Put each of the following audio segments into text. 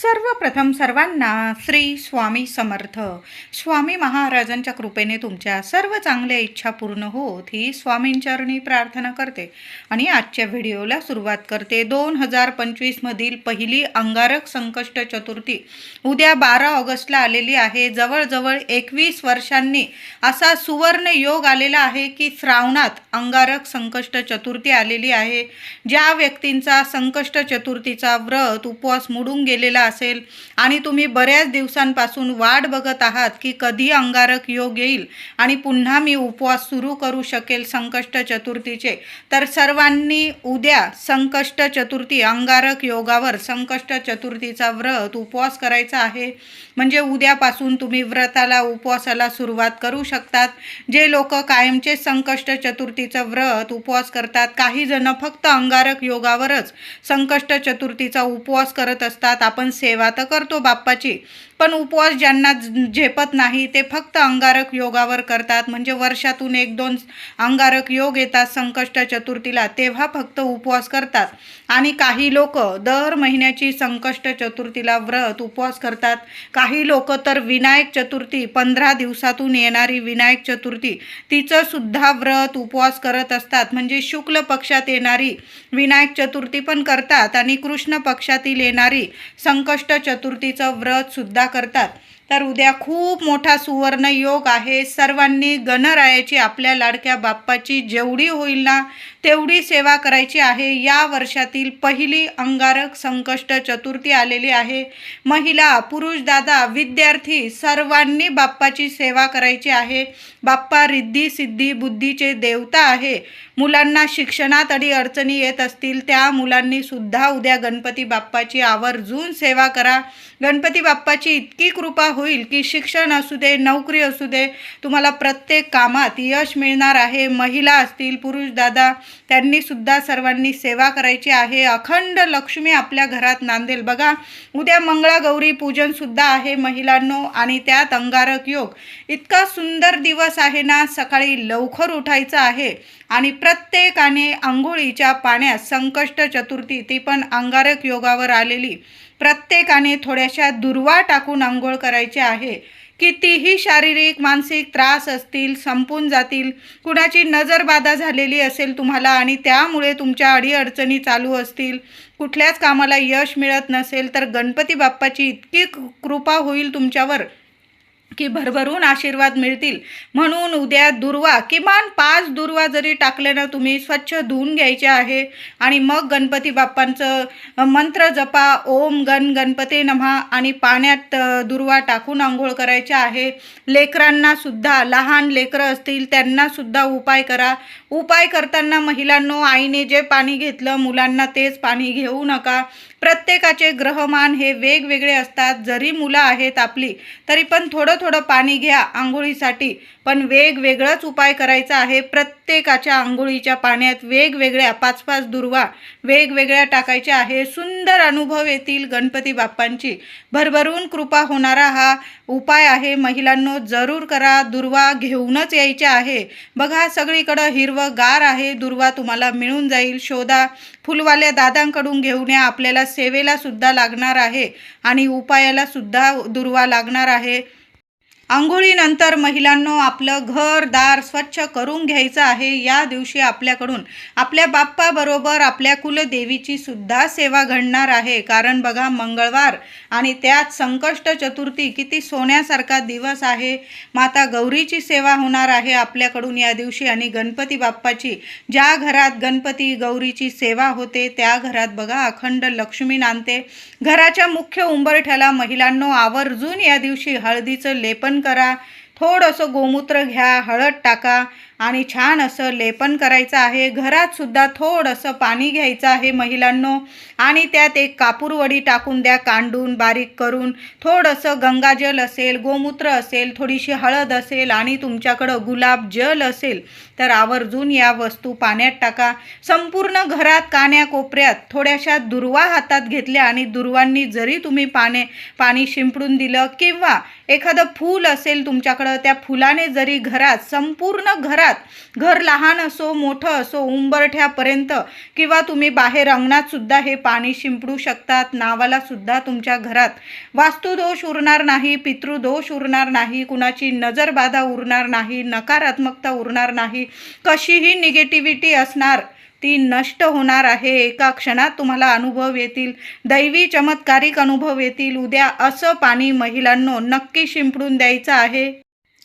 सर्वप्रथम सर्वांना श्री स्वामी समर्थ. स्वामी महाराजांच्या कृपेने तुमच्या सर्व चांगल्या इच्छा पूर्ण होत ही स्वामींचरणी प्रार्थना करते. आणि आजच्या व्हिडिओला सुरुवात करते. दोन हजार पंचवीसमधील पहिली अंगारक संकष्ट चतुर्थी. उद्या बारा ऑगस्टला आलेली आहे. जवळजवळ एकवीस वर्षांनी असा सुवर्ण योग आलेला आहे की श्रावणात अंगारक संकष्ट चतुर्थी आलेली आहे. ज्या व्यक्तींचा संकष्ट चतुर्थीचा व्रत उपवास मोडून गेलेला असेल. आणि तुम्ही बऱ्याच दिवसांपासून वाट बघत आहात की कधी अंगारक योग येईल आणि पुन्हा मी उपवास सुरू करू शकेल संकष्ट चतुर्थीचे. तर सर्वांनी उद्या संकष्ट चतुर्थी अंगारक योगावर संकष्ट चतुर्थीचा व्रत उपवास करायचा आहे. म्हणजे उद्यापासून तुम्ही व्रताला उपवासाला सुरुवात करू शकतात. जे लोक कायमचे संकष्ट चतुर्थीचं व्रत उपवास करतात काही जण फक्त अंगारक योगावरच संकष्ट चतुर्थीचा उपवास करत असतात. आपण सेवा तर करतो बाप्पाची. पण उपवास ज्यांना झेपत नाही ते फक्त अंगारक योगावर करतात. म्हणजे वर्षातून एक दोन अंगारक योग येतात संकष्ट चतुर्थीला तेव्हा फक्त उपवास करतात. आणि काही लोक दर महिन्याची संकष्ट चतुर्थीला व्रत उपवास करतात. काही लोक तर विनायक चतुर्थी पंधरा दिवसातून येणारी विनायक चतुर्थी तिचं सुद्धा व्रत उपवास करत असतात. म्हणजे शुक्ल पक्षात येणारी विनायक चतुर्थी पण करतात आणि कृष्ण पक्षातील येणारी संकष्ट चतुर्थीचं व्रत सुद्धा करतात. तर उद्या खूप मोठा सुवर्ण योग आहे. सर्वांनी गणरायाची आपल्या लाडक्या बाप्पाची जेवढी होईल ना तेवढी सेवा करायची आहे. या वर्षातील पहिली अंगारक संकष्ट चतुर्थी आलेली आहे. महिला पुरुष दादा विद्यार्थी सर्वांनी बाप्पाची सेवा करायची आहे. बाप्पा रिद्धी सिद्धी बुद्धीचे देवता आहे. मुलांना शिक्षणात अडी अडचणी येत असतील त्या मुलांनी सुद्धा उद्या गणपती बाप्पाची आवर्जून सेवा करा. गणपती बाप्पाची इतकी कृपा होईल की शिक्षण असू दे नोकरी असू दे तुम्हाला प्रत्येक कामात यश मिळणार आहे. महिला असतील पुरुष दादा त्यांनीसुद्धा सर्वांनी सेवा करायची आहे. अखंड लक्ष्मी आपल्या घरात नांदेल. बघा उद्या मंगळागौरी पूजनसुद्धा आहे महिलांनो आणि त्यात अंगारक योग. इतका सुंदर दिवस आहे ना सकाळी लवकर उठायचं आहे आणि प्रत्येकाने आंघोळीच्या पाण्यात संकष्ट चतुर्थी ती पण अंगारक योगावर आलेली. प्रत्येकाने थोड्याशा दुर्वा टाकून आंघोळ करायची आहे. कितीही शारीरिक मानसिक त्रास असतील संपून जातील कुणाची नजरबाधा झालेली असेल तुम्हाला आणि त्यामुळे तुमच्या अडीअडचणी चालू असतील कुठल्याच कामाला यश मिळत नसेल तर गणपती बाप्पाची इतकी कृपा होईल तुमच्यावर. की भरभरून आशीर्वाद मिळतील. म्हणून उद्या दुर्वा किमान पाच दुर्वा जरी टाकले ना तुम्ही स्वच्छ धुवून घ्यायचे आहे. आणि मग गणपती बाप्पांचं मंत्र जपा ओम गण गणपती नमहा आणि पाण्यात दुर्वा टाकून आंघोळ करायच्या आहे. लेकरांनासुद्धा लहान लेकरं असतील त्यांनासुद्धा उपाय करा. उपाय करताना महिलांनो आईने जे पाणी घेतलं मुलांना तेच पाणी घेऊ नका. प्रत्येकाचे ग्रहमान हे वेगवेगळे असतात. जरी मुलं आहेत आपली तरी पण थोडं थोडं पाणी घ्या आंघोळीसाठी. पण वेगवेगळंच उपाय करायचा आहे. प्रत्येकाच्या आंघोळीच्या पाण्यात वेगवेगळ्या पाच पाच दुर्वा वेगवेगळ्या टाकायच्या आहे. सुंदर अनुभव येतील गणपती बाप्पांची. भरभरून कृपा होणारा हा उपाय आहे. महिलांनो जरूर करा. दुर्वा घेऊनच यायचे आहे. बघा सगळीकडं हिरवं गार आहे. दुर्वा तुम्हाला मिळून जाईल. शोधा. फुलवाल्या दादांकडून घेऊन या. आपल्याला सेवेला सुद्धा लागणार आहे आणि उपायाला सुद्धा दुर्वा लागणार आहे. आंघोळीनंतर महिलांनो आपलं घर दार स्वच्छ करून घ्यायचं आहे. या दिवशी आपल्याकडून आपल्या बाप्पाबरोबर आपल्या कुलदेवीची सुद्धा सेवा घडणार आहे. कारण बघा मंगळवार आणि त्यात संकष्ट चतुर्थी किती सोन्यासारखा दिवस आहे. माता गौरीची सेवा होणार आहे आपल्याकडून या दिवशी आणि गणपती बाप्पाची. ज्या घरात गणपती गौरीची सेवा होते त्या घरात बघा अखंड लक्ष्मी नांदते. घराच्या मुख्य उंबरठ्याला महिलांनो आवर्जून या दिवशी हळदीचं लेपन करा. थोडंसं गोमूत्र घ्या हळद टाका. आणि छान असं लेपन करायचं आहे. घरातसुद्धा थोडंसं पाणी घ्यायचं आहे महिलांनो. आणि त्यात एक कापूरवडी टाकून द्या कांडून बारीक करून. थोडंसं गंगाजल असेल गोमूत्र असेल थोडीशी हळद असेल आणि तुमच्याकडं गुलाब जल असेल तर आवर्जून या वस्तू पाण्यात टाका. संपूर्ण घरात कान्या कोपऱ्यात थोड्याशा दुर्वा हातात घेतल्या आणि दुर्वांनी जरी तुम्ही पाने पाणी शिंपडून दिलं किंवा एखादं फूल असेल तुमच्याकडं त्या फुलाने जरी घरात संपूर्ण घरात शकतात घर लहान असो मोठं असो उंबरठ्यापर्यंत किंवा तुम्ही बाहेर अंगणात सुद्धा हे पाणी शिंपडू शकतात नावाला सुद्धा तुमच्या घरात. वास्तुदोष उरणार नाही पितृदोष उरणार नाही कुणाची नजरबाधा उरणार नाही नकारात्मकता उरणार नाही कशीही निगेटिव्हिटी असणार ती नष्ट होणार आहे. एका क्षणात तुम्हाला अनुभव येतील दैवी चमत्कारिक अनुभव येतील. उद्या असं पाणी महिलांनो नक्की शिंपडून द्यायचं आहे.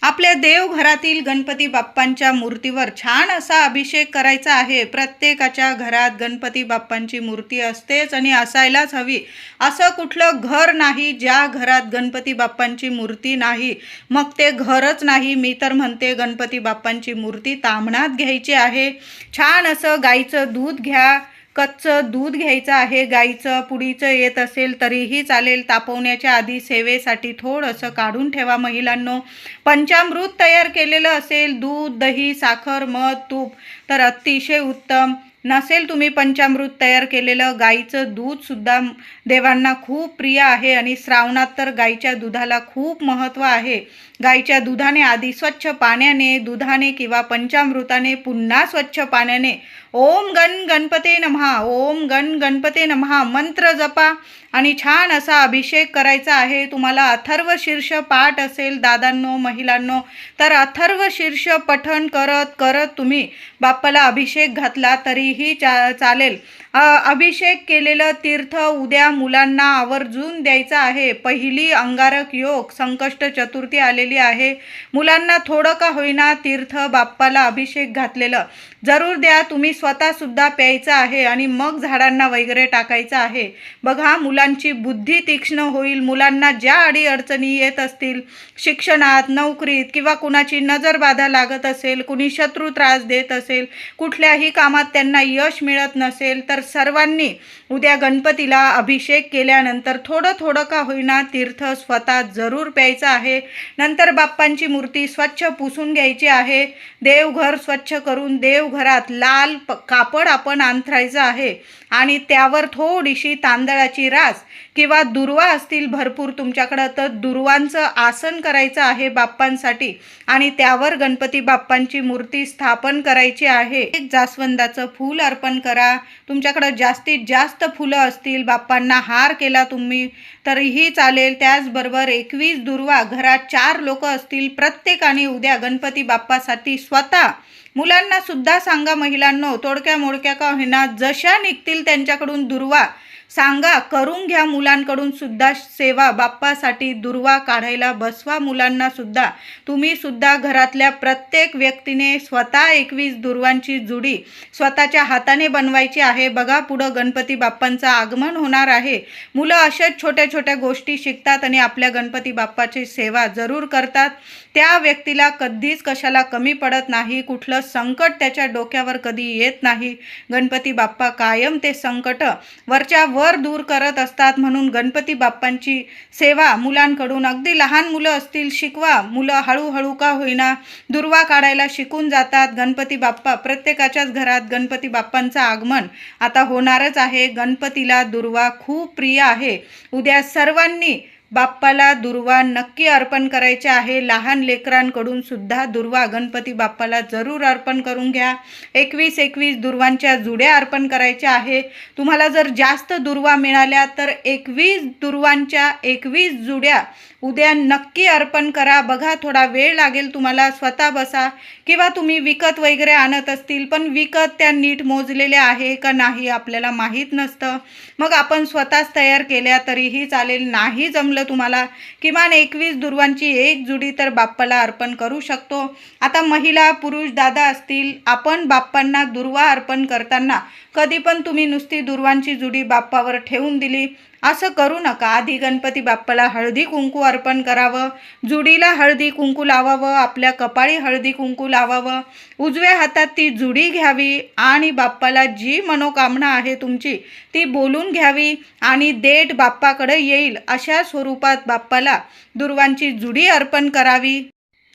आपल्या देवघरातील गणपती बाप्पांच्या मूर्तीवर छान असा अभिषेक करायचा आहे. प्रत्येकाच्या घरात गणपती बाप्पांची मूर्ती असतेच आणि असायलाच हवी. असं कुठलं घर नाही ज्या घरात गणपती बाप्पांची मूर्ती नाही. मग ते घरच नाही. मी तर म्हणते गणपती बाप्पांची मूर्ती तामणात घ्यायची आहे. छान असं गाईचं दूध घ्या. कच्चं दूध घ्यायचं आहे गाईचं पुडीचं येत असेल तरीही चालेल. तापवण्याच्या आधी सेवेसाठी थोडंसं काढून ठेवा महिलांनो. पंचामृत तयार केलेलं असेल दूध दही साखर मध तूप तर अतिशय उत्तम. नसेल तुम्ही पंचामृत तयार केलेलं गाईचं दूधसुद्धा देवांना खूप प्रिय आहे आणि श्रावणात तर गाईच्या दुधाला खूप महत्त्व आहे. गाईच्या दुधाने आधी स्वच्छ पाण्याने दुधाने किंवा पंचामृताने पुन्हा स्वच्छ पाण्याने ओम गण गणपते नमहा ओम गण गणपते नमहा मंत्र जपा आणि छान असा अभिषेक करायचा आहे. तुम्हाला अथर्व शीर्ष पाठ असेल दादांनो महिलांनो तर अथर्व शीर्ष पठण करत करत तुम्ही बाप्पाला अभिषेक घातला तरीही चा चालेल. अभिषेक केलेलं तीर्थ उद्या मुलांना आवर्जून द्यायचं आहे. पहिली अंगारक योग संकष्ट चतुर्थी आलेली आहे. मुलांना थोडं का होईना तीर्थ बाप्पाला अभिषेक घातलेलं. जरूर द्या तुम्ही स्वतःसुद्धा प्यायचं आहे आणि मग झाडांना वगैरे टाकायचं आहे. बघा मुलांची बुद्धी तीक्ष्ण होईल मुलांना ज्या अडीअडचणी येत असतील शिक्षणात नोकरीत किंवा कुणाची नजरबाधा लागत असेल कुणी शत्रू त्रास देत असेल कुठल्याही कामात त्यांना यश मिळत नसेल तर सर्वांनी उद्या गणपतीला अभिषेक केल्यानंतर थोडं थोडं का होईना तीर्थ स्वतः जरूर प्यायचं आहे. नंतर बाप्पांची मूर्ती स्वच्छ पुसून घ्यायची आहे. देवघर स्वच्छ करून घरात लाल प कापड आपण अंथरायचं आहे. आणि त्यावर थोडीशी तांदळाची रास किंवा दुर्वा असतील भरपूर तुमच्याकडं तर दुर्वांचं आसन करायचं आहे बाप्पांसाठी आणि त्यावर गणपती बाप्पांची मूर्ती स्थापन करायची आहे. एक जास्वंदाचं फूल अर्पण करा. तुमच्याकडं जास्तीत जास्त फुलं असतील बाप्पांना हार केला तुम्ही तरीही चालेल. त्याचबरोबर एकवीस दुर्वा घरात चार लोक असतील प्रत्येकाने उद्या गणपती बाप्पासाठी स्वतः. मुलांना सुद्धा सांगा महिलांनो तोडक्या मोडक्या का होईना जशा निघतील त्यांच्याकडून दुर्वा. सांगा करून घ्या मुलांकडून सुद्धा सेवा. बाप्पासाठी दुर्वा काढायला बसवा मुलांना सुद्धा. तुम्ही सुद्धा घरातल्या प्रत्येक व्यक्तीने स्वतः एकवीस दुर्वांची जुडी स्वतःच्या हाताने बनवायची आहे. बघा पुढं गणपती बाप्पांचं आगमन होणार आहे. मुलं अशाच छोट्या छोट्या गोष्टी शिकतात आणि आपल्या गणपती बाप्पाची सेवा जरूर करतात. त्या व्यक्तीला कधीच कशाला कमी पडत नाही कुठलं संकट त्याच्या डोक्यावर कधी येत नाही. गणपती बाप्पा कायम ते संकट वरच्या वर दूर करत असतात म्हणून गणपती बाप्पांची सेवा मुलांकडून अगदी लहान मुलं असतील शिकवा मुलं हळूहळू का होईना दुर्वा काढायला शिकून जातात. गणपती बाप्पा प्रत्येकाच्याच घरात गणपती बाप्पांचं आगमन आता होणारच आहे. गणपतीला दुर्वा खूप प्रिय आहे. उद्या सर्वांनी बाप्पाला दुर्वा नक्की अर्पण करायचे आहे. लहान लेकरांकडून सुद्धा दुर्वा गणपती बाप्पाला जरूर अर्पण करून घ्या. एकवीस एकवीस दुर्वांच्या जुड्या अर्पण करायच्या आहे. तुम्हाला जर जास्त दुर्वा मिळाल्या तर एकवीस दुर्वांच्या एकवीस जुड्या उद्या नक्की अर्पण करा. बघा थोडा वेळ लागेल तुम्हाला स्वतः बसा. किंवा तुम्ही विकत वगैरे आणत असतील पण विकत त्या नीट मोजलेल्या आहे का नाही आपल्याला माहीत नसतं. मग आपण स्वतःच तयार केल्या तरीही चालेल. नाही जमलं तुम्हाला किमान एकवीस दुर्वांची एक जुडी तर बाप्पाला अर्पण करू शकतो. आता महिला पुरुष दादा असतील आपण बाप्पांना दुर्वा अर्पण करताना कधी पण तुम्ही नुसती दुर्वांची जुडी बाप्पावर ठेवून दिली. असं करू नका. आधी गणपती बाप्पाला हळदी कुंकू अर्पण करावं. जुडीला हळदी कुंकू लावावं. आपल्या कपाळी हळदी कुंकू लावावं. उजव्या हातात ती जुडी घ्यावी आणि बाप्पाला जी मनोकामना आहे तुमची ती बोलून घ्यावी आणि देठ बाप्पाकडे येईल अशा स्वरूपात बाप्पाला दुर्वांची जुडी अर्पण करावी.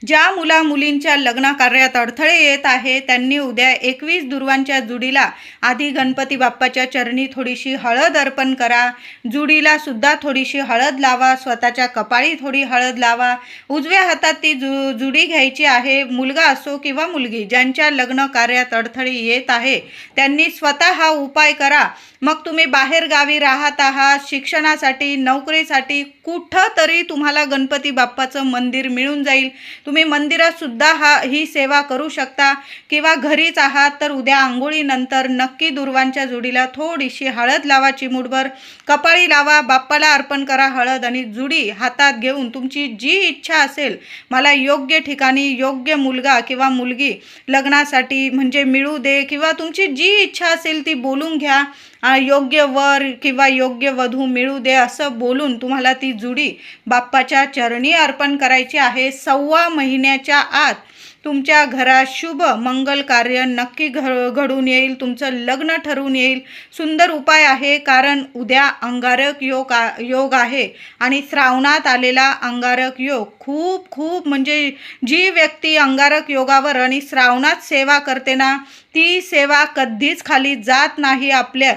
ज्या मुला मुलींच्या लग्न कार्यात अडथळे येत आहे त्यांनी उद्या एकवीस दुर्वांच्या जुडीला आधी गणपती बाप्पाच्या चरणी थोडीशी हळद अर्पण करा. जुडीला सुद्धा थोडीशी हळद लावा स्वतःच्या कपाळी थोडी हळद लावा. उजव्या हातात ती जु जुडी घ्यायची आहे. मुलगा असो किंवा मुलगी ज्यांच्या लग्न कार्यात अडथळे येत आहे त्यांनी स्वतः हा उपाय करा. मग तुम्ही बाहेर गावी राहत आहात शिक्षणासाठी नोकरीसाठी कुठं तरी तुम्हाला गणपती बाप्पाचं मंदिर मिळून जाईल. तुम्ही मंदिरातसुद्धा हा ही सेवा करू शकता. किंवा घरीच आहात तर उद्या आंघोळीनंतर नक्की दुर्वांच्या जुडीला थोडीशी हळद लावा चिमूटभर कपाळी लावा बाप्पाला अर्पण करा हळद आणि जुडी हातात घेऊन तुमची जी इच्छा असेल मला योग्य ठिकाणी योग्य मुलगा किंवा मुलगी लग्नासाठी म्हणजे मिळू दे किंवा तुमची जी इच्छा असेल ती बोलून घ्या. योग्य वर किंवा योग्य वधू मिळू दे असं बोलून तुम्हाला ती जुडी बाप्पाच्या चरणी अर्पण करायची आहे. सव्वा महिन्याच्या आत तुमच्या घरात शुभ मंगल कार्य नक्की घ घडून येईल. तुमचं लग्न ठरून येईल. सुंदर उपाय आहे कारण उद्या अंगारक योग आ योग आहे आणि श्रावणात आलेला अंगारक योग खूप खूप म्हणजे जी व्यक्ती अंगारक योगावर आणि श्रावणात सेवा करते ना ती सेवा कधीच खाली जात नाही आपल्या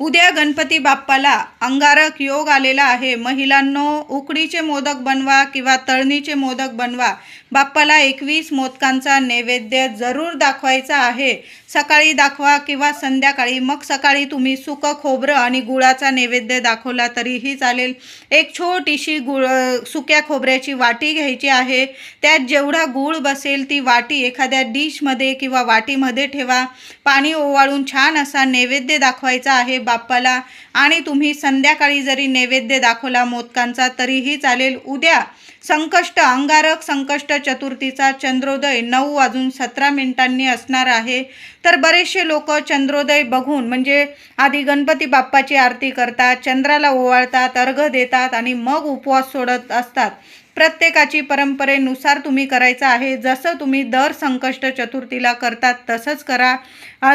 उद्या गणपती बाप्पाला अंगारक योग आलेला आहे. महिलांनो उकडीचे मोदक बनवा किंवा तळणीचे मोदक बनवा. बाप्पाला एकवीस मोदकांचा नैवेद्य जरूर दाखवायचा आहे. सकाळी दाखवा किंवा संध्याकाळी. मग सकाळी तुम्ही सुकं खोबरं आणि गुळाचा नैवेद्य दाखवला तरीही चालेल. एक छोटीशी गुळ सुक्या खोबऱ्याची वाटी घ्यायची आहे. त्यात जेवढा गूळ बसेल ती वाटी एखाद्या डिशमध्ये किंवा वाटीमध्ये ठेवा. पाणी ओवाळून छान असा नैवेद्य दाखवायचा आहे बाप्पाला. आणि तुम्ही संध्याकाळी जरी नैवेद्य दाखवला मोदकांचा तरीही चालेल. उद्या संकष्ट अंगारक संकष्ट चतुर्थीचा चंद्रोदय नऊ वाजून सतरा मिनिटांनी असणार आहे. तर बरेचसे लोक चंद्रोदय बघून म्हणजे आधी गणपती बाप्पाची आरती करतात चंद्राला ओवाळतात अर्घ देतात आणि मग उपवास सोडत असतात. प्रत्येकाची परंपरेनुसार तुम्ही करायचं आहे. जसं तुम्ही दर संकष्ट चतुर्थीला करतात तसंच करा.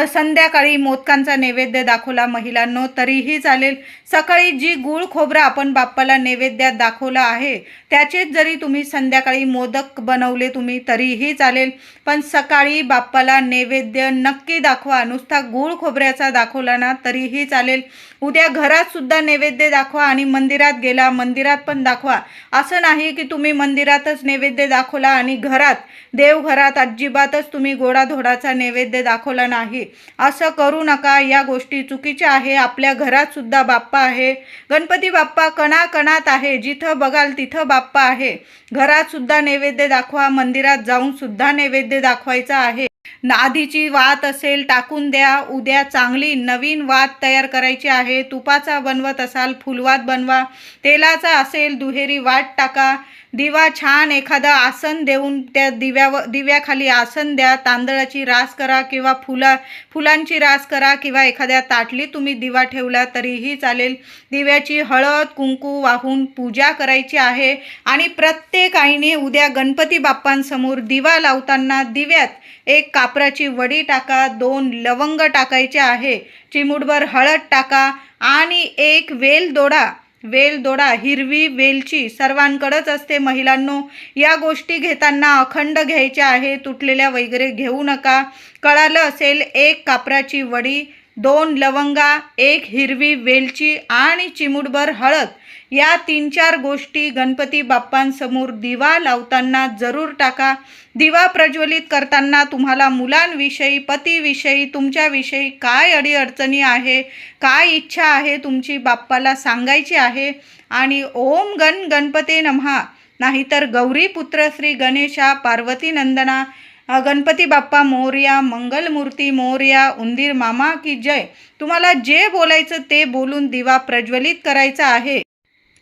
संध्याकाळी मोदकांचा नैवेद्य दाखवला महिलांनो तरीही चालेल. सकाळी जी गूळ खोबरं आपण बाप्पाला नैवेद्यात दाखवलं आहे त्याचेच जरी तुम्ही संध्याकाळी मोदक बनवले तुम्ही तरीही चालेल. पण सकाळी बाप्पाला नैवेद्य नक्की दाखवा. नुसता गूळ खोबऱ्याचा दाखवला ना तरीही चालेल. उद्या घरातसुद्धा नैवेद्य दाखवा आणि मंदिरात गेला मंदिरात पण दाखवा. असं नाही की तुम्ही मंदिरातच नैवेद्य दाखवला आणि घरात देवघरात अजिबातच तुम्ही गोडाधोडाचा नैवेद्य दाखवला नाही. असं करू नका या गोष्टी चुकीच्या आहे. आपल्या घरात सुद्धा बाप्पा आहे. गणपती बाप्पा कणाकणात आहे. जिथं बघाल तिथं बाप्पा आहे. घरात सुद्धा नैवेद्य दाखवा मंदिरात जाऊन सुद्धा नैवेद्य दाखवायचा आहे. आधीची वात असेल टाकून द्या. उद्या चांगली नवीन वात तयार करायची आहे. तुपाचा बनवत असाल फुलवात बनवा. तेलाचा असेल दुहेरी वाट टाका. दिवा छान एखादं आसन देऊन त्या दिव्यावर दिव्याखाली आसन द्या तांदळाची रास करा किंवा फुला फुलांची रास करा किंवा एखाद्या ताटली तुम्ही दिवा ठेवला तरीही चालेल. दिव्याची हळद कुंकू वाहून पूजा करायची आहे आणि प्रत्येक आईने उद्या गणपती बाप्पांसमोर दिवा लावताना दिव्यात एक कापराची वडी टाका दोन लवंग टाकायचे आहे चिमूटभर हळद टाका आणि एक वेल दोडा. वेल दोडा हिरवी वेलची सर्वांकडंच असते महिलांनो. या गोष्टी घेताना अखंड घ्यायच्या आहे तुटलेल्या वगैरे घेऊ नका. कळालं असेल एक कापराची वडी दोन लवंगा एक हिरवी वेलची आणि चिमूटभर हळद. या तीन चार गोष्टी गणपती बाप्पांसमोर दिवा लावताना जरूर टाका. दिवा प्रज्वलित करताना तुम्हाला मुलांविषयी पतीविषयी तुमच्याविषयी काय अडीअडचणी आहे काय इच्छा आहे तुमची बाप्पाला सांगायची आहे. आणि ओम गण गणपते नमहा. नाहीतर गौरीपुत्र श्री गणेशा पार्वती नंदना गणपती बाप्पा मोर्या मंगलमूर्ती मोर्या उंदीर मामा की जय. तुम्हाला जे बोलायचं ते बोलून दिवा प्रज्वलित करायचा आहे.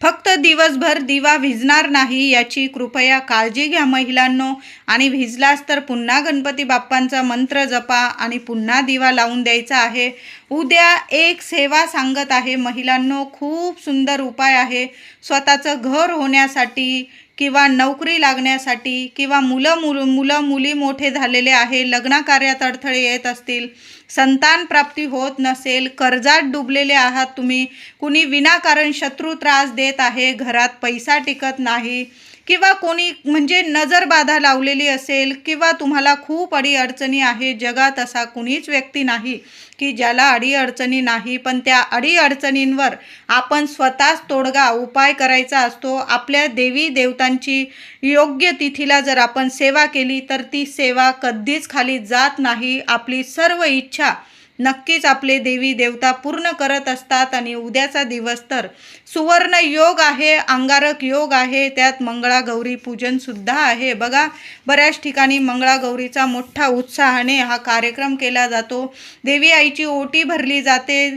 फक्त दिवसभर दिवा भिजणार नाही याची कृपया काळजी घ्या महिलांनो. आणि भिजलास तर पुन्हा गणपती बाप्पांचा मंत्र जपा आणि पुन्हा दिवा लावून द्यायचा आहे. उद्या एक सेवा सांगत आहे महिलांनो खूप सुंदर उपाय आहे. स्वतःचं घर होण्यासाठी किंवा नोकरी लागण्यासाठी किंवा मुलं मुल मुलं मुली मोठे झालेले आहे लग्नाकार्यात अडथळे येत असतील संतान प्राप्ती होत नसेल कर्जात डुबलेले आहात तुम्ही कुणी विनाकारण शत्रू त्रास देत आहे घरात पैसा टिकत नाही किंवा कोणी म्हणजे नजर बाधा लावलेली असेल किंवा तुम्हाला खूप अडीअडचणी आहे जगात असा कुणीच व्यक्ती नाही की ज्याला अडीअडचणी नाही पण त्या अडीअडचणींवर आपण स्वतःच तोडगा उपाय करायचा असतो. आपल्या देवी देवतांची योग्य तिथीला जर आपण सेवा केली तर ती सेवा कधीच खाली जात नाही. आपली सर्व इच्छा नक्कीच आपले देवी देवता पूर्ण करत असतात आणि उद्याचा दिवस तर सुवर्ण योग आहे अंगारक योग आहे त्यात मंगळागौरी पूजनसुद्धा आहे. बघा बऱ्याच ठिकाणी मंगळागौरीचा मोठा उत्साहाने हा कार्यक्रम केला जातो. देवी आईची ओटी भरली जाते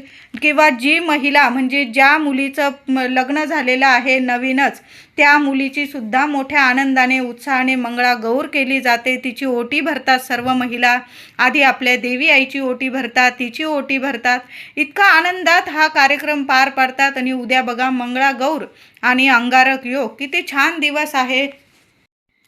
किंवा जी महिला म्हणजे ज्या मुलीचं लग्न झालेलं आहे नवीनच त्या मुलीची सुद्धा मोठ्या आनंदाने उत्साहाने मंगळागौर केली जाते. तिची ओटी भरतात सर्व महिला. आधी आपल्या देवी आईची ओटी भरतात तिची ओटी भरतात. इतका आनंदात हा कार्यक्रम पार पाडतात आणि उद्या बघा मंगळागौर आणि अंगारक योग. किती छान दिवस आहे.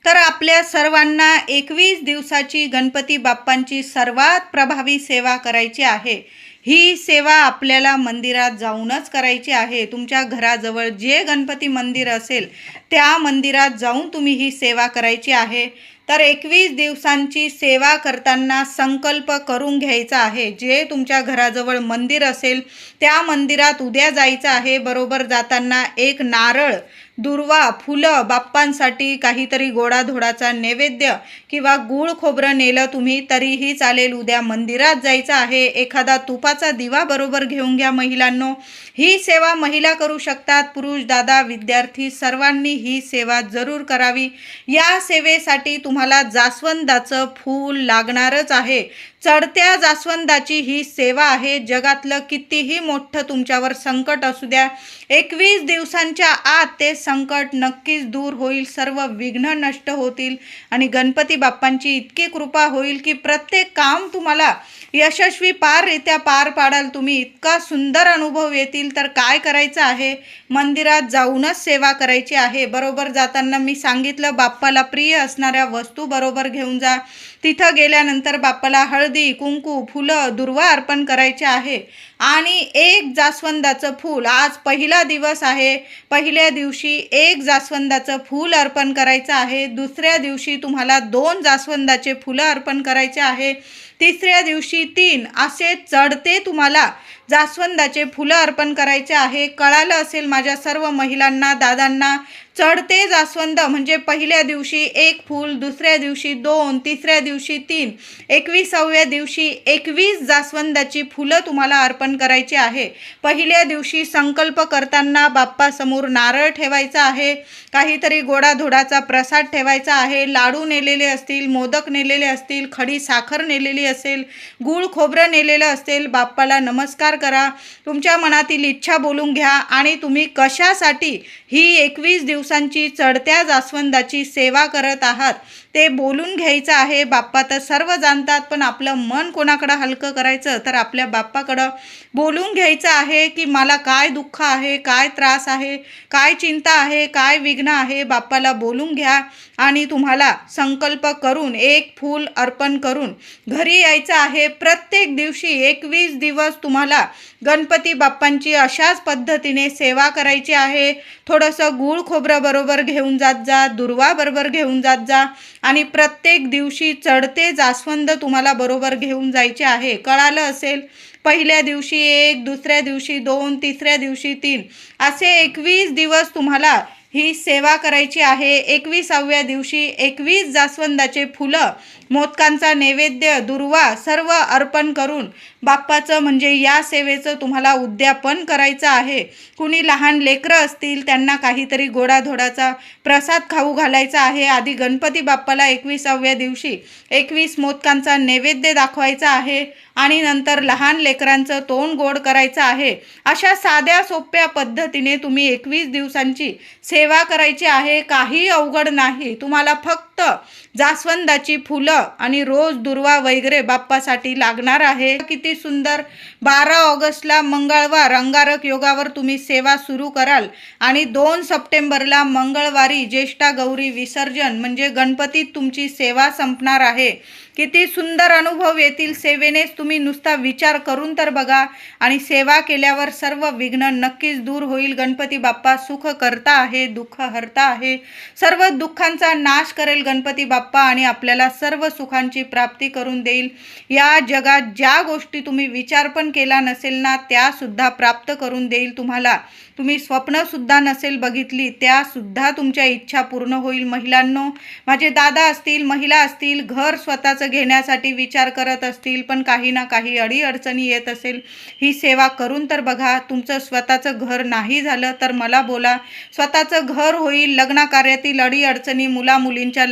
तर आपल्या सर्वांना एकवीस दिवसाची गणपती बाप्पांची सर्वात प्रभावी सेवा करायची आहे. ही सेवा आपल्याला मंदिरात जाऊनच करायची आहे. तुमच्या घराजवळ जे गणपती मंदिर असेल त्या मंदिरात जाऊन तुम्ही ही सेवा करायची आहे. तर एकवीस दिवसांची सेवा करताना संकल्प करून घ्यायचा आहे. जे तुमच्या घराजवळ मंदिर असेल त्या मंदिरात उद्या जायचं आहे. बरोबर जाताना एक नारळ दुर्वा फुलं बाप्पांसाठी काहीतरी गोडाधोडाचा नैवेद्य किंवा गूळ खोबरं नेलं तुम्ही तरीही चालेल उद्या मंदिरात जायचं आहे. एखादा तुपाचा दिवा बरोबर घेऊन घ्या महिलांनो. ही सेवा महिला करू शकतात पुरुष दादा विद्यार्थी सर्वांनी ही सेवा जरूर करावी. या सेवेसाठी तुम्हाला जास्वंदाचं फूल लागणारच आहे. चढत्या जास्वंदाची ही सेवा आहे. जगातलं कितीही मोठं तुमच्यावर संकट असू द्या एकवीस दिवसांच्या आत ते संकट नक्कीच दूर होईल. सर्व विघ्न नष्ट होतील. आणि गणपती बाप्पांची इतकी कृपा होईल की प्रत्येक काम तुम्हाला यशस्वी पाररित्या पार पाडाल. तुम्ही इतका सुंदर अनुभव येतील तर काय करायचं आहे? मंदिरात जाऊनच सेवा करायची आहे. बरोबर जाताना मी सांगितलं बाप्पाला प्रिय असणाऱ्या वस्तू बरोबर घेऊन जा. तिथं गेल्यानंतर बाप्पाला हळदी कुंकू फुलं दुर्वा अर्पण करायचे आहे. आणि एक जास्वंदाचं फूल आज पहिला दिवस आहे. पहिल्या दिवशी एक जास्वंदाचं फूल अर्पण करायचं आहे. दुसऱ्या दिवशी तुम्हाला दोन जास्वंदाचे फुलं अर्पण करायचे आहे. तिसऱ्या दिवशी तीन असे चढते तुम्हाला. जास्वंदाचे फुलं अर्पण करायचे आहे. कळालं असेल माझ्या सर्व महिलांना दादांना चढते जास्वंद म्हणजे पहिल्या दिवशी एक फूल दुसऱ्या दिवशी दोन तिसऱ्या दिवशी तीन एकविसाव्या दिवशी एकवीस जास्वंदाची फुलं तुम्हाला अर्पण करायची आहे. पहिल्या दिवशी संकल्प करताना बाप्पासमोर नारळ ठेवायचा आहे काहीतरी गोडाधोडाचा प्रसाद ठेवायचा आहे लाडू नेलेले असतील मोदक नेलेले असतील खडी साखर नेलेली असेल गूळ खोबरं नेलेलं असेल बाप्पाला नमस्कार करा तुमच्या मनातील इच्छा बोलून घ्या आणि तुम्ही कशासाठी ही एकवीस दिवस दिवसांची चढत्या जास्वंदाची सेवा करत आहात. ते बोलून घ्यायचं आहे. बाप्पा तर सर्व जाणतात पण आपलं मन कोणाकडं हलकं करायचं? तर आपल्या बाप्पाकडं बोलून घ्यायचं आहे की मला काय दुःख आहे काय त्रास आहे काय चिंता आहे काय विघ्न आहे? बाप्पाला बोलून घ्या आणि तुम्हाला संकल्प करून एक फूल अर्पण करून घरी यायचं आहे. प्रत्येक दिवशी एकवीस दिवस तुम्हाला गणपती बाप्पांची अशाच पद्धतीने सेवा करायची आहे. थोडंसं गूळ खोबऱ्याबरोबर घेऊन जात जा दुर्वाबरोबर घेऊन जात जा आणि प्रत्येक दिवशी चढते जास्वंद तुम्हाला बरोबर घेऊन जायचे आहे. कळालं असेल पहिल्या दिवशी एक दुसऱ्या दिवशी दोन तिसऱ्या दिवशी तीन. असे एकवीस दिवस तुम्हाला ही सेवा करायची आहे. एकविसाव्या दिवशी एकवीस जास्वंदाचे फुलं मोदकांचा नैवेद्य दुर्वा सर्व अर्पण करून बाप्पाचं म्हणजे या सेवेचं तुम्हाला उद्यापन करायचं आहे. कुणी लहान लेकरं असतील त्यांना काहीतरी गोडाधोडाचा प्रसाद खाऊ घालायचा आहे. आधी गणपती बाप्पाला एकविसाव्या दिवशी एकवीस मोदकांचा नैवेद्य दाखवायचा आहे आणि नंतर लहान लेकरांचं तोंड गोड करायचं आहे. अशा साध्या सोप्या पद्धतीने तुम्ही एकवीस दिवसांची सेवा करायची आहे. काही अवघड नाही. तुम्हाला फक्त जास्वंदाची फुलं आणि रोज दुर्वा वगैरे बाप्पासाठी लागणार आहे. किती सुंदर. बारा ऑगस्टला मंगळवार रंगारक योगावर तुम्ही सेवा सुरू कराल. आणि दोन सप्टेंबरला मंगळवारी ज्येष्ठा गौरी विसर्जन म्हणजे गणपतीत तुमची सेवा संपणार आहे. किती सुंदर अनुभव येतील सेवेनेच तुम्ही नुसता विचार करून तर बघा. आणि सेवा केल्यावर सर्व विघ्न नक्कीच दूर होईल. गणपती बाप्पा सुख करता आहे दुःख हरता आहे. सर्व दुःखांचा नाश करेल गणपती बाप्पा आणि आपल्याला सर्व सुखांची प्राप्ती करून देईल. या जगात ज्या गोष्टी तुम्ही विचार पण केला नसेल ना त्यासुद्धा प्राप्त करून देईल तुम्हाला. तुम्ही स्वप्नसुद्धा नसेल बघितली त्यासुद्धा तुमच्या इच्छा पूर्ण होईल महिलांनो. माझे दादा असतील महिला असतील घर स्वतःचं घेण्यासाठी विचार करत असतील पण काही ना काही अडीअडचणी येत असेल. ही सेवा करून तर बघा तुमचं स्वतःचं घर नाही झालं तर मला बोला. स्वतःचं घर होईल लग्नकार्यातील अडीअडचणी मुला मुलींच्या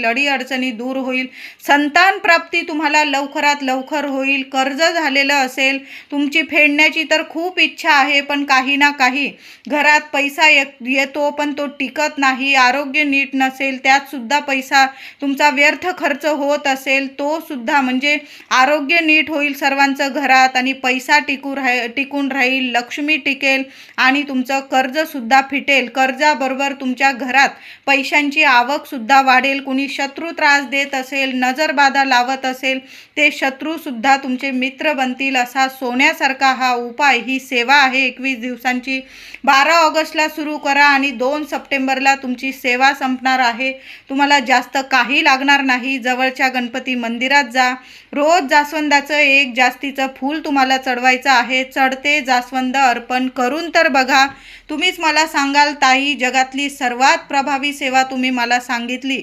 अडीअडचणी दूर होईल. संतान प्राप्ती तुम्हाला लवकरात लवकर होईल. कर्ज झालेलं असेल तुमची फेडण्याची तर खूप इच्छा आहे पण काही ना काही. घरात पैसा ये येतो पण तो टिकत नाही. आरोग्य नीट नसेल त्यात सुद्धा पैसा तुमचा व्यर्थ खर्च होत असेल तो सुद्धा म्हणजे आरोग्य नीट होईल सर्वांचं घरात आणि पैसा टिकू राह टिकून राहील लक्ष्मी टिकेल आणि तुमचं कर्जसुद्धा फिटेल. कर्जाबरोबर तुमच्या घरात पैशांची आवकसुद्धा वाढेल. कुणी शत्रू त्रास देत असेल नजरबाधा लावत असेल ते शत्रूसुद्धा तुमचे मित्र बनतील असा सोन्यासारखा हा उपाय ही सेवा आहे. एकवीस दिवसांची बारा ऑगस्टला सुरू करा आणि दोन सप्टेंबरला तुमची सेवा संपणार आहे. तुम्हाला जास्त काही लागणार नाही. जवळच्या गणपती मंदिरात जा. रोज जास्वंदाचं एक जास्तीचं फूल तुम्हाला चढवायचं आहे. चढते जास्वंद अर्पण करून तर बघा. तुम्हीच मला सांगाल ताई जगातली सर्वात प्रभावी सेवा तुम्ही मला सांगितली.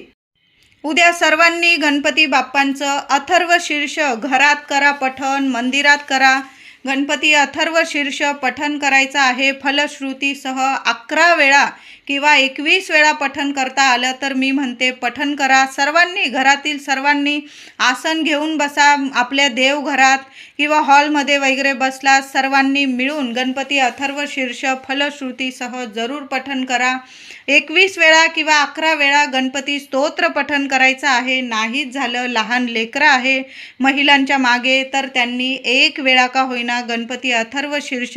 उद्या सर्वांनी गणपती बाप्पांचं अथर्व शीर्ष घरात करा पठण मंदिरात करा. गणपती अथर्व शीर्ष पठन करायचं आहे. फलश्रुतीसह अकरा वेळा किंवा एकवीस वेळा पठन करता आलं तर मी म्हणते पठन करा. सर्वांनी घरातील सर्वांनी आसन घेऊन बसा. आपल्या देवघरात किंवा हॉलमध्ये वगैरे बसला सर्वांनी मिळून गणपती अथर्व शीर्ष फलश्रुतीसह जरूर पठन करा. एकवीस वेळा किंवा अकरा वेळा गणपती स्तोत्र पठन करायचं आहे. नाहीच झालं. लहान लेकरं आहे महिलांच्या मागे. तर त्यांनी एक वेळा का होईना गणपती अथर्व शीर्ष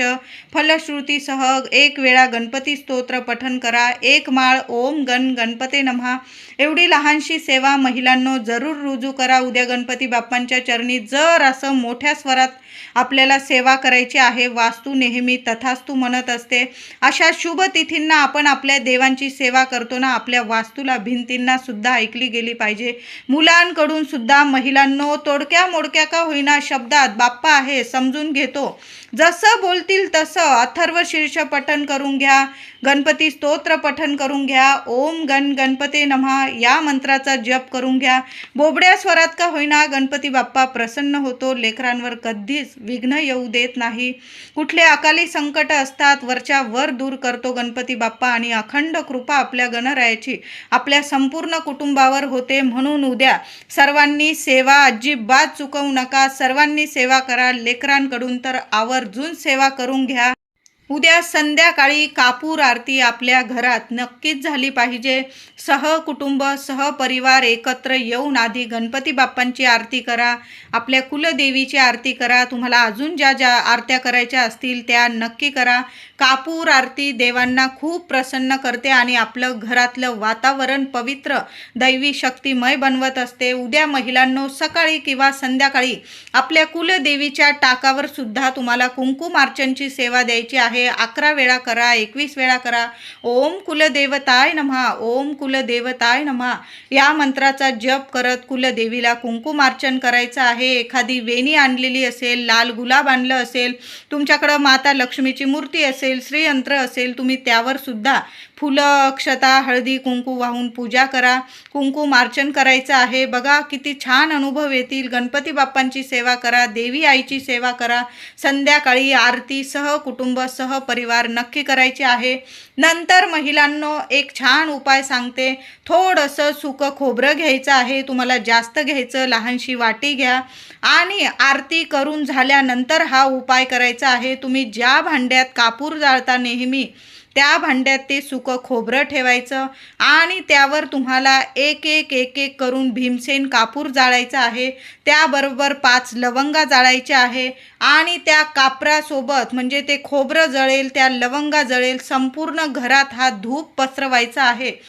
फलश्रुतीसह एक वेळा गणपती स्तोत्र पठन करा. एक माळ ओम गण गणपते नमहा एवढी लहानशी सेवा महिलांनो जरूर रुजू करा. उद्या गणपती बाप्पांच्या चरणी जर असं मोठ्या स्वरात आपल्याला सेवा करायची आहे वास्तू नेहमी तथास्तू म्हणत असते. अशा शुभ तिथींना आपण आपल्या देवांची सेवा करतो ना आपल्या वास्तूला भिंतींना सुद्धा ऐकली गेली पाहिजे. मुलांकडून सुद्धा महिलांनो तोडक्या मोडक्या का होईना शब्दात बाप्पा आहे समजून घेतो. जसं बोलतील तसं अथर्व शीर्ष पठण करून घ्या. गणपती स्तोत्र पठन करून घ्या. ओम गण गणपते नमहा या मंत्राचा जप करून घ्या. बोबड्या स्वरात का होईना गणपती बाप्पा प्रसन्न होतो. लेकरांवर कधीच विघ्न येऊ देत नाही. कुठले अकाली संकट असतात वरच्या वर दूर करतो गणपती बाप्पा आणि अखंड कृपा आपल्या गणरायाची आपल्या संपूर्ण कुटुंबावर होते. म्हणून उद्या सर्वांनी सेवा अजिबात चुकवू नका. सर्वांनी सेवा करा. लेकरांकडून तर आवर्जून सेवा करून घ्या. उद्या संध्याकाळी कापूर आरती आपल्या घरात नक्कीच झाली पाहिजे. सहकुटुंब सहपरिवार एकत्र येऊन आधी गणपती बाप्पांची आरती करा. आपल्या कुलदेवीची आरती करा. तुम्हाला अजून ज्या ज्या आरत्या करायच्या असतील त्या नक्की करा. कापूर आरती देवांना खूप प्रसन्न करते आणि आपलं घरातलं वातावरण पवित्र दैवी शक्तिमय बनवत असते. उद्या महिलांनो सकाळी किंवा संध्याकाळी आपल्या कुलदेवीच्या टाकावर सुद्धा तुम्हाला कुंकुमार्चनची सेवा द्यायची आहे. अकरा वेळा करा एकवीस वेळा करा. ओम कुलदेवताय नमहा ओम कुलदेवताय नमहा. या मंत्राचा जप करत कुलदेवीला कुंकुमार्चन करायचं आहे. एखादी वेणी आणलेली असेल लाल गुलाब आणलं असेल तुमच्याकडं माता लक्ष्मीची मूर्ती असेल श्रीयंत्र असेल तुम्ही त्यावर सुद्धा फुलं अक्षता हळदी कुंकू वाहून पूजा करा. कुंकू मार्चन करायचं आहे. बघा किती छान अनुभव येतील. गणपती बाप्पांची सेवा करा. देवी आईची सेवा करा. संध्याकाळी आरती सह कुटुंब सह परिवार नक्की करायचे आहे. नंतर महिलांनो एक छान उपाय सांगते. थोडंसं सुकं खोबरं घ्यायचं आहे. तुम्हाला जास्त घ्यायचं लहानशी वाटी घ्या. आणि आरती करून झाल्यानंतर हा उपाय करायचा आहे. तुम्ही ज्या भांड्यात कापूर जाळता नेहमी त्या भांड्यात ते सुकं खोबरं ठेवायचं आणि त्यावर तुम्हाला एक एक एक एक करून भीमसेन कापूर जाळायचा आहे. त्याबरोबर पाच लवंगा जाळायच्या आहे आणि त्या कापरासोबत म्हणजे ते खोबरं जळेल त्या लवंगा जळेल संपूर्ण घरात हा धूप पसरवायचा आहे.